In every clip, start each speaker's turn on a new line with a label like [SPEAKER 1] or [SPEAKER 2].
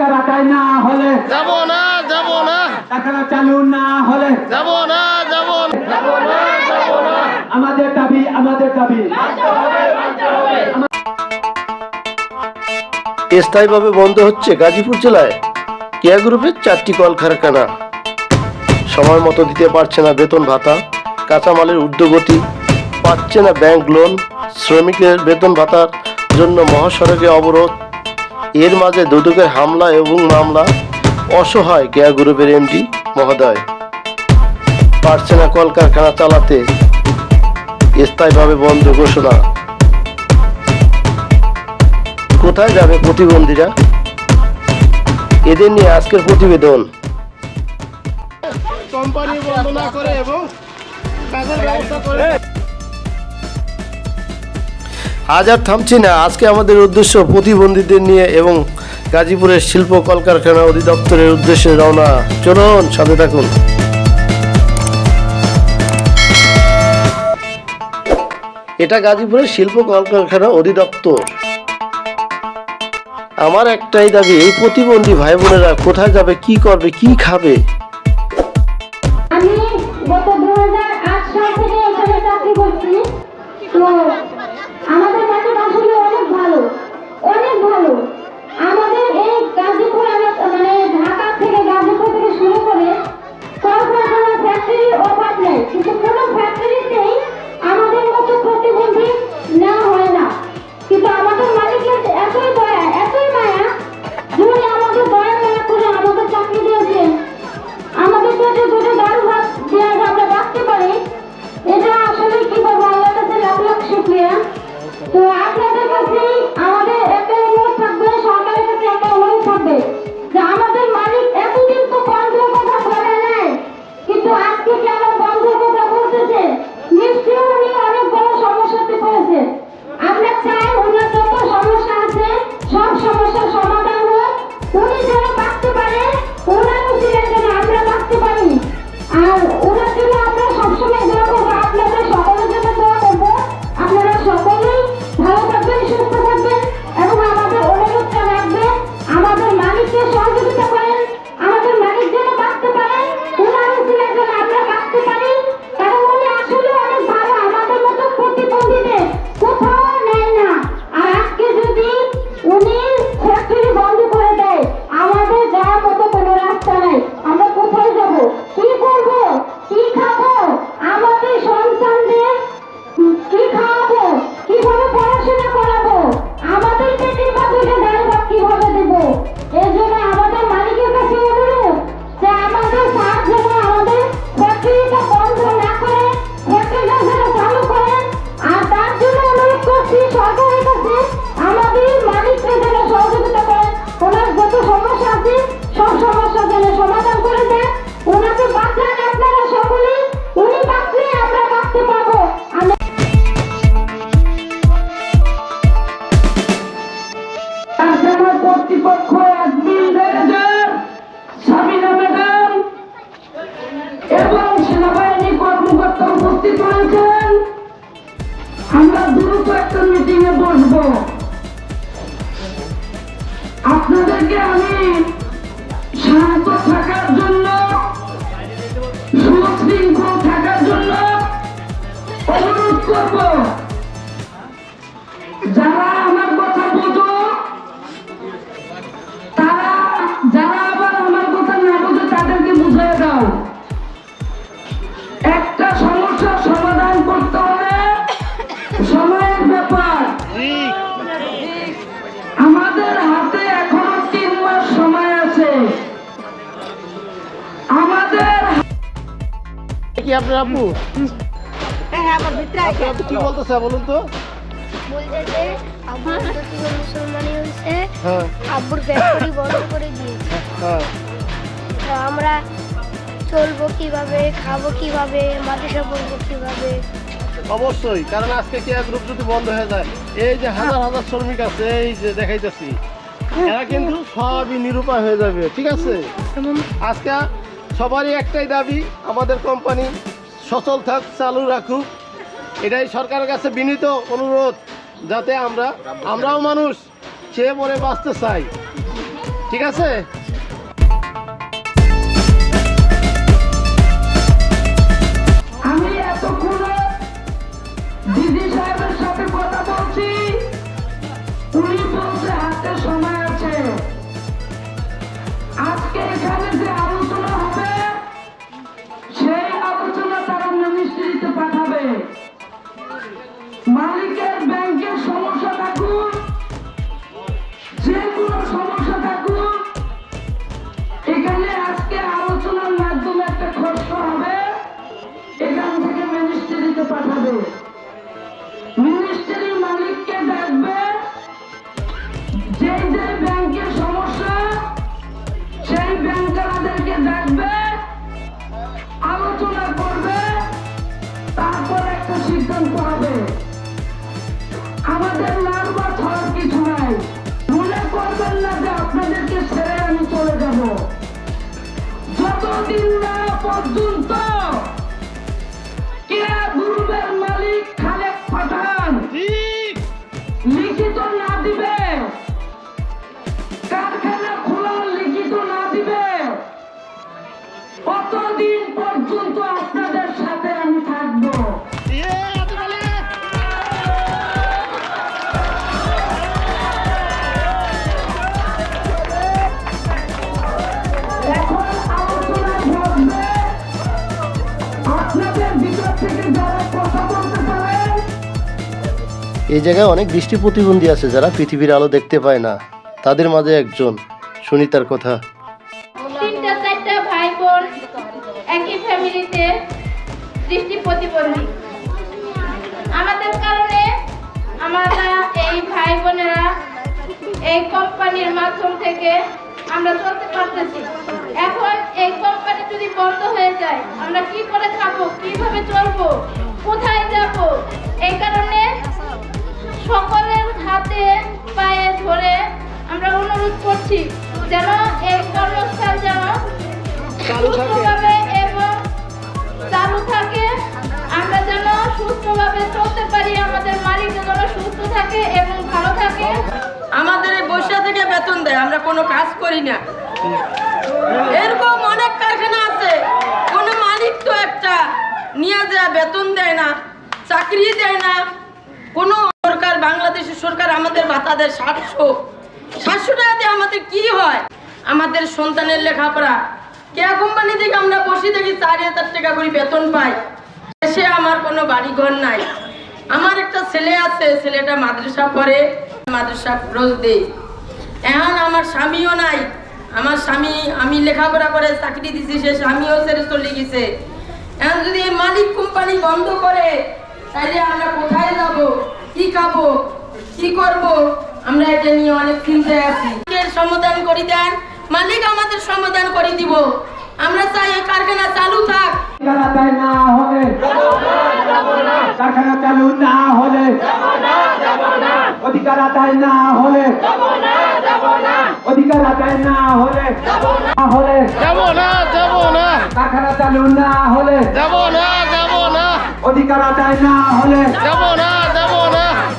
[SPEAKER 1] অধিকার আদায় না হলে
[SPEAKER 2] যাব না যাব না।
[SPEAKER 1] টাকাটা চালু না হলে
[SPEAKER 2] যাব না যাব যাব না যাব না।
[SPEAKER 1] আমাদের দাবি আমাদের দাবি।
[SPEAKER 2] স্থায়ীভাবে বন্ধ হচ্ছে গাজীপুর জেলায় কেয়া গ্রুপের চারটি কলকারখানা। সময় মতো দিতে পারছে না বেতন ভাতা কাঁচামালের ঊর্ধ্বগতি পাচ্ছে না ব্যাংক লোন শ্রমিকের বেতন ভাতার জন্য মহাসড়কে অবরোধ এর মাঝে দুদকের হামলা এবং মামলা, অসহায় কেয়া গ্রুপের এমডি মহোদয়। পারছে না কলকারখানা চালাতে, স্থায়ীভাবে বন্ধ ঘোষণা। কোথায় যাবে প্রতিবন্ধীরা? এদের নিয়ে আজকের প্রতিবেদন। কোম্পানি বন্ধ না করে এবং ব্যবস্থা করে আজ আর থামছি না। আজকে আমাদের উদ্দেশ্য প্রতিবন্ধীদের নিয়ে এবং গাজীপুরের শিল্প কলকারখানা অধিদপ্তরের উদ্দেশ্যে রওনা। চলুন, সাথে থাকুন। এটা গাজীপুরের শিল্প কলকারখানা অধিদপ্তর। আমার একটাই দাবি, এই প্রতিবন্ধী ভাই বোনেরা কোথায় যাবে, কি করবে, কি খাবে?
[SPEAKER 3] আপনার
[SPEAKER 2] আপু।
[SPEAKER 4] হ্যাঁ আমার ভিতরে আছে
[SPEAKER 2] আপনি কি বলতেছে বলুন তো?
[SPEAKER 4] বলছে যে আব্বুর থেকে মুসলমানি হয়েছে
[SPEAKER 2] হ্যাঁ।
[SPEAKER 4] আব্বুর ফ্যাক্টরি বন্ধ করে দিয়েছে।
[SPEAKER 2] হ্যাঁ।
[SPEAKER 4] তো আমরা চলবো কীভাবে খাব কীভাবে মাদ্রাসা পড়ব কীভাবে?
[SPEAKER 2] অবশ্যই কারণ আজকে কেয়া গ্রুপ যদি বন্ধ হয়ে যায়? এই যে হাজার হাজার শ্রমিক আছে এই যে দেখাইতেছি এরা কিন্তু সবই নিরুপায় হয়ে যাবে ঠিক আছে? আজকে সবারই একটাই দাবি আমাদের কোম্পানি সচল থাক, চালু রাখুক। এটাই সরকারের কাছে বিনীত অনুরোধ, যাতে আমরা, আমরাও মানুষ সে পরে বাঁচতে চাই।
[SPEAKER 5] ঠিক আছে?
[SPEAKER 6] আমি দিদি সাহেবের না
[SPEAKER 5] এই জায়গায় অনেক দৃষ্টি প্রতিবন্ধী আছে যারা পৃথিবীর আলো দেখতে পায় না। তাদের মাঝে একজন, শুনি তার কথা।
[SPEAKER 7] আমাদের কারণে আমরা এই ভাই বোনেরা এই কোম্পানির মাধ্যম থেকে আমরা চলতে পারতেছি। এখন এই কোম্পানি যদি বন্ধ হয়ে যায়, আমরা কি করে খাব, কীভাবে চলবো, কোথায় যাব, এই কারণে সকলের হাতে পায়ে ধরে আমরা অনুরোধ করছি যেন এই কর্মস্থান যেন সুস্থভাবে এবং চালু থাকে। আমরা যেন সুস্থভাবে চলতে পারি। আমাদের মালিক যেন সুস্থ থাকে এবং ভালো থাকে।
[SPEAKER 8] আমাদের এই বৈশা থেকে বেতন দেয়। আমরা কোনো কাজ করি না। এরকম অনেক কারখানা আছে। কোনো মালিক তো একটা নিয়ে যায় বেতন দেয় না চাকরি দেয় না। কোনো সরকার, বাংলাদেশের সরকার আমাদের ভাতা দেয় সাতশো সাতশো টাকাতে আমাদের কি হয়? আমাদের সন্তানের লেখাপড়া। কেয়া কোম্পানি থেকে আমরা বসে থাকি, চার হাজার টাকা করে বেতন পাই। দেশে আমার কোনো বাড়িঘর নাই। আমার একটা ছেলে আছে, ছেলেটা মাদ্রাসা পড়ে। মাদ্রাসা রোজ দেই এখন আমার স্বামীও নাই। আমার স্বামী, আমি লেখাপড়া করে চাকরি দিছি, সে স্বামীও ছেড়ে চলে গেছে। এখন যদি মালিক কোম্পানি বন্ধ করে তাহলে আমরা কোথায় যাব? কি খাব? কি করব? আমরা এটা নিয়ে অনেক চিন্তায় আছি। এর সমাধান করে দেন? মালিক আমাদের সমাধান করে দিব। আমরা চাই এই কারখানা চালু থাক।
[SPEAKER 1] কারখানা না হলে কারখানা চালু না হলে অধিকার আদায় না হলে অধিকার আদায় না হলে না হলে
[SPEAKER 5] যাব না যাব না।
[SPEAKER 1] কারখানা চালু না হলে
[SPEAKER 5] যাব না যাব না।
[SPEAKER 1] অধিকার আদায় না হলে
[SPEAKER 5] যাব না।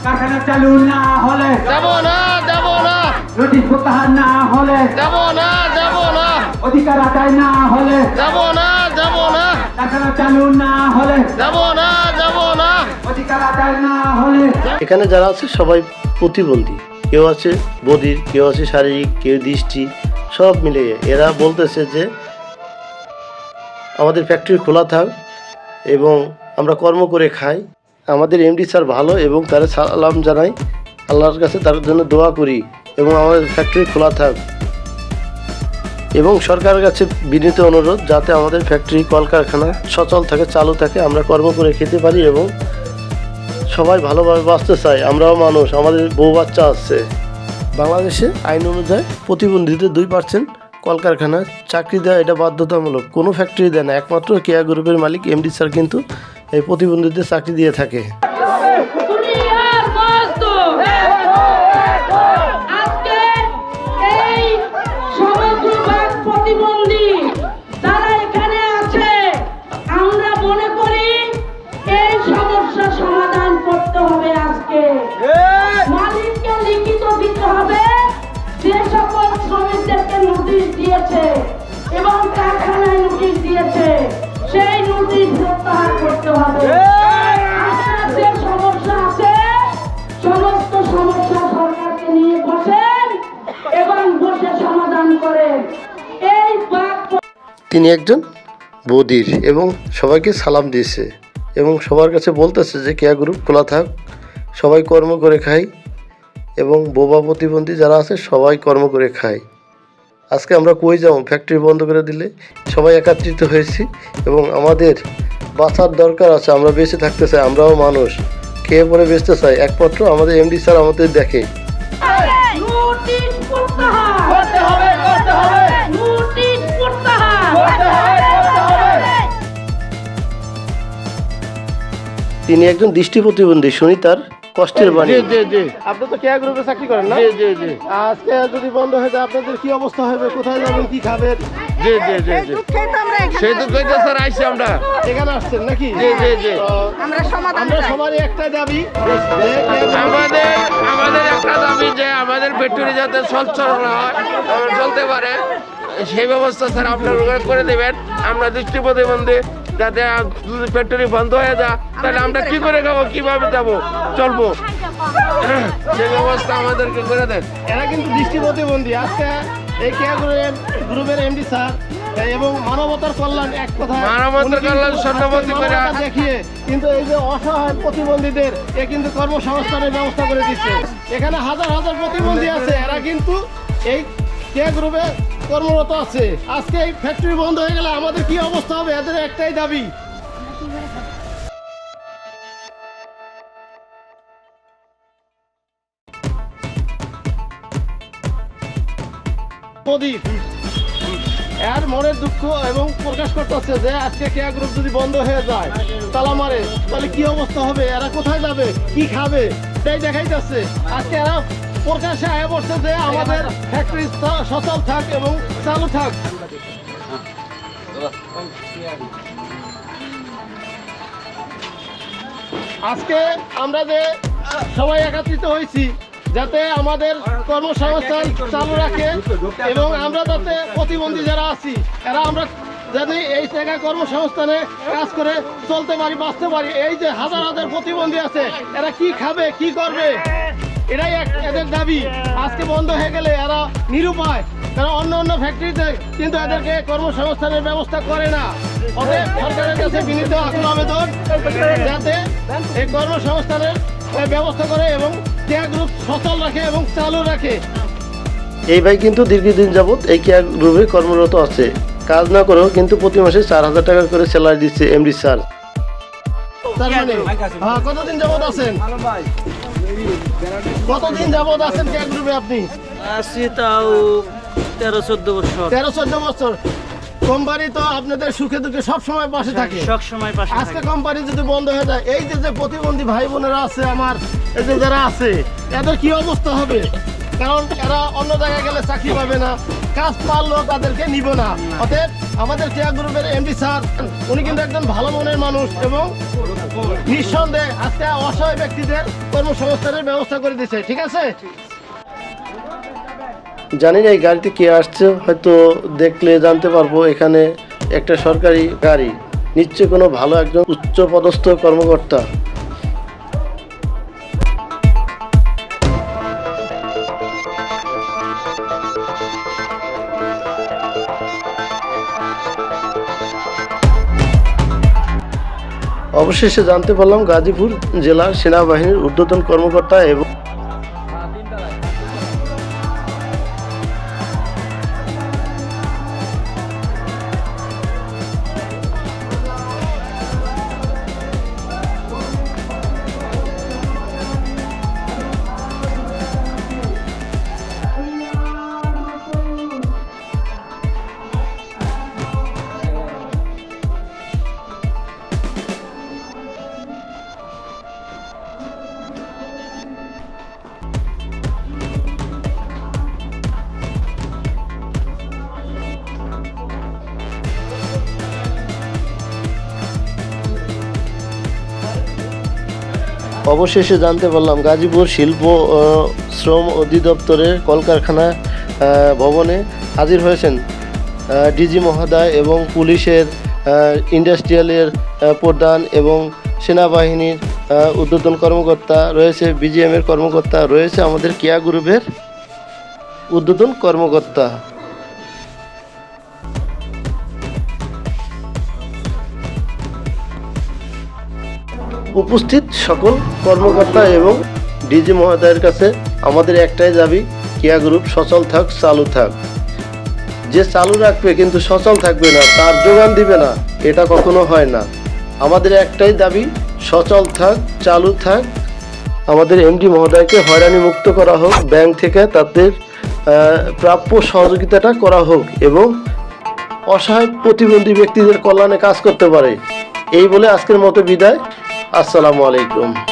[SPEAKER 1] কারখানা চালু না হলে
[SPEAKER 5] যাব না যাব না।
[SPEAKER 1] নোটিশ প্রত্যাহার না হলে
[SPEAKER 5] যাব না যাব না।
[SPEAKER 1] অধিকার আদায় না হলে
[SPEAKER 5] যাব না যাব না।
[SPEAKER 1] কারখানা চালু না হলে
[SPEAKER 5] যাব না যাব না।
[SPEAKER 1] অধিকার আদায় না হলে
[SPEAKER 5] এখানে যারা আছে সবাই প্রতিবন্ধী। কেউ আছে বধির কেউ আছে শারীরিক কেউ দৃষ্টি সব মিলিয়ে এরা বলতেছে যে আমাদের ফ্যাক্টরি খোলা থাক এবং আমরা কর্ম করে খাই। আমাদের এমডি স্যার ভালো এবং তারা সালাম জানাই। আল্লাহর কাছে তার জন্য দোয়া করি এবং আমাদের ফ্যাক্টরি খোলা থাক। এবং সরকারের কাছে বিনীত অনুরোধ, যাতে আমাদের ফ্যাক্টরি কলকারখানা সচল থাকে, চালু থাকে, আমরা কর্ম করে খেতে পারি এবং সবাই ভালোভাবে বাঁচতে চায় আমরাও মানুষ, আমাদের বউ বাচ্চা আছে। বাংলাদেশে আইন অনুযায়ী প্রতিবন্ধীদের দুই পার্সেন্ট কলকারখানায় চাকরি দেওয়া এটা বাধ্যতামূলক। কোনো ফ্যাক্টরি দেয় না। একমাত্র কেয়া গ্রুপের মালিক এমডি স্যার কিন্তু এই প্রতিবন্ধীদের চাকরি দিয়ে থাকে।
[SPEAKER 4] তিনি একজন বদির এবং সবাইকে সালাম দিয়েছে এবং সবার কাছে বলতেছে যে, কেয়া গ্রুপ খোলা থাক, সবাই কর্ম করে খাই এবং বোবা প্রতিবন্ধী যারা আছে, সবাই কর্ম করে খায় আজকে আমরা কই যাব? ফ্যাক্টরি বন্ধ করে দিলে সবাই একত্রিত হয়েছি এবং আমাদের বাঁচার দরকার আছে, আমরা বেঁচে থাকতে চাই, আমরাও মানুষ। খেয়ে পরে বেঁচতে চাই একমাত্র আমাদের এমডি স্যার আমাদের দেখে। তিনি একজন দৃষ্টি প্রতিবন্ধী শুনি তার কষ্টের বাণী। জি জি আপনি তো কেয়া গ্রুপে চাকরি করেন না? জি জি জি। আজকে যদি বন্ধ হয়ে যায় আপনাদের কি অবস্থা হবে? কোথায় যাবেন? কি খাবেন?
[SPEAKER 9] জি জি জি জি। সেই তো কইতে স্যার আইসি আমরা।
[SPEAKER 4] এখানে আসছেন নাকি?
[SPEAKER 9] জি জি জি।
[SPEAKER 4] আমরা সবারই একটাই দাবি যে কেয়া গ্রুপ-
[SPEAKER 9] আমাদের আমাদের একটা দাবি যে আমাদের ফ্যাক্টরি যাতে সচ্ছল হয় চলতে পারে। সেই ব্যবস্থা স্যার আপনারা করে দেবেন। আমরা দৃষ্টি প্রতিবন্ধী যাতে ফ্যাক্টরি বন্ধ হয়ে যায় তাহলে আমরা কি করে খাব? কীভাবে যাব? চলবো। সেই ব্যবস্থা আমাদেরকে করে দেন।
[SPEAKER 4] এরা কিন্তু দৃষ্টি প্রতিবন্ধী। আজকে এই কেয়া গ্রুপের গ্রুপের এমডি স্যার এবং মানবতার কল্যাণ এক কথা
[SPEAKER 9] মানবতার কল্যাণ স্বর্ণপতি করে-
[SPEAKER 4] দেখিয়ে কিন্তু এই যে অসহায় প্রতিবন্ধীদের এ কিন্তু কর্মসংস্থানের ব্যবস্থা করে দিচ্ছে। এখানে হাজার হাজার প্রতিবন্ধী আছে। এরা কিন্তু এই কে গ্রুপে কর্মরত আছে। আজকে এই ফ্যাক্টরি বন্ধ হয়ে গেলে আমাদের কি অবস্থা হবে? এদের একটাই দাবি। প্রদীপ এর মনের দুঃখ এবং প্রকাশ করতেছে যে আজকে কেয়া গ্রুপ যদি বন্ধ হয়ে যায়, তালা মারে, তাহলে কি অবস্থা হবে? এরা কোথায় যাবে? কি খাবে? তাই দেখাইতেছে। আজকে এরা প্রকাশে আয়া পড়ছে যে আমাদের ফ্যাক্টরি সচল থাক এবং চালু থাক। আজকে আমরা যে সবাই একত্রিত হয়েছি, যাতে আমাদের কর্মসংস্থান চালু রাখে এবং আমরা যাতে প্রতিবন্ধী যারা আছি, এরা আমরা যাতে এই জায়গায় কর্মসংস্থানে কাজ করে চলতে পারি, বাঁচতে পারি। এই যে হাজার হাজার প্রতিবন্ধী আছে, এরা কি খাবে, কি করবে? এটাই এদের দাবি। আজকে বন্ধ হয়ে গেলে এরা নিরুপায়। তারা অন্য অন্য ফ্যাক্টরিতে কিন্তু এদেরকে কর্মসংস্থানের ব্যবস্থা করে না। অতএব সরকারের কাছে বিনীত আকুল আবেদন যাতে এই কর্মসংস্থানের ব্যবস্থা করে এবং কেয়া গ্রুপ সচল রাখে এবং চালু রাখে। এই ভাই কিন্তু দীর্ঘদিন যাবৎ এই কেয়া গ্রুপে কর্মরত আছে। কাজ না করেও কিন্তু প্রতি মাসে চার হাজার টাকা করে স্যালারি দিচ্ছে এমডি স্যার। তার মানে হ্যাঁ কতদিন যাবৎ আছেন? কতদিন যাবৎ আছেন গ্রুপে আপনি?
[SPEAKER 10] আছি তাও তেরো চোদ্দ বছর।
[SPEAKER 4] তেরো চোদ্দ বছর। কোম্পানি তো আপনাদের সুখে দুঃখে সব সময় পাশে থাকে।
[SPEAKER 10] সব সময় পাশে
[SPEAKER 4] আজকে কোম্পানি যদি বন্ধ হয়ে যায় এই যে যে প্রতিবন্ধী ভাই বোনেরা আছে আমার এই যে যারা আছে এদের কি অবস্থা হবে? কারণ এরা অন্য জায়গায় গেলে চাকরি পাবে না কাজ পারলেও তাদেরকে নিব না। অতএব আমাদের কেয়া গ্রুপের এমডি স্যার উনি কিন্তু একজন ভালো মনের মানুষ এবং নিঃসন্দেহে আজকে অসহায় ব্যক্তিদের কর্মসংস্থানের ব্যবস্থা করে দিচ্ছে ঠিক আছে? জানি না এই গাড়িতে কে আসছে, হয়তো দেখলে জানতে পারব, এখানে একটা সরকারি গাড়ি নিশ্চয় কোনো ভালো একজন উচ্চ পদস্থ কর্মকর্তা। অবশেষে জানতে পারলাম গাজীপুর জেলার সেনাবাহিনীর ঊর্ধ্বতন কর্মকর্তা এবং অবশেষে জানতে পারলাম গাজীপুর শিল্প শ্রম অধিদপ্তরের কলকারখানা ভবনে হাজির হয়েছেন ডিজি মহোদয় এবং পুলিশের ইন্ডাস্ট্রিয়ালের প্রধান এবং সেনাবাহিনীর উদ্বোধন কর্মকর্তা রয়েছে, বিজিএমের কর্মকর্তা রয়েছে আমাদের কেয়া গ্রুপের উদ্বোধন কর্মকর্তা।
[SPEAKER 5] উপস্থিত সকল কর্মকর্তা এবং ডিজি মহোদয়ের কাছে আমাদের একটাই দাবি, কেয়া গ্রুপ সচল থাক, চালু থাক। যে চালু রাখবে কিন্তু সচল থাকবে না, তার যোগান দিবে না, এটা কখনো হয় না। আমাদের একটাই দাবি, সচল থাক, চালু থাক। আমাদের এমডি মহোদয়কে হয়রানি মুক্ত করা হোক, ব্যাংক থেকে তাদের প্রাপ্য সহযোগিতাটা করা হোক এবং অসহায় প্রতিবন্ধী ব্যক্তিদের কল্যাণে কাজ করতে পারে। এই বলে আজকের মতো বিদায়। আসসালামু আলাইকুম।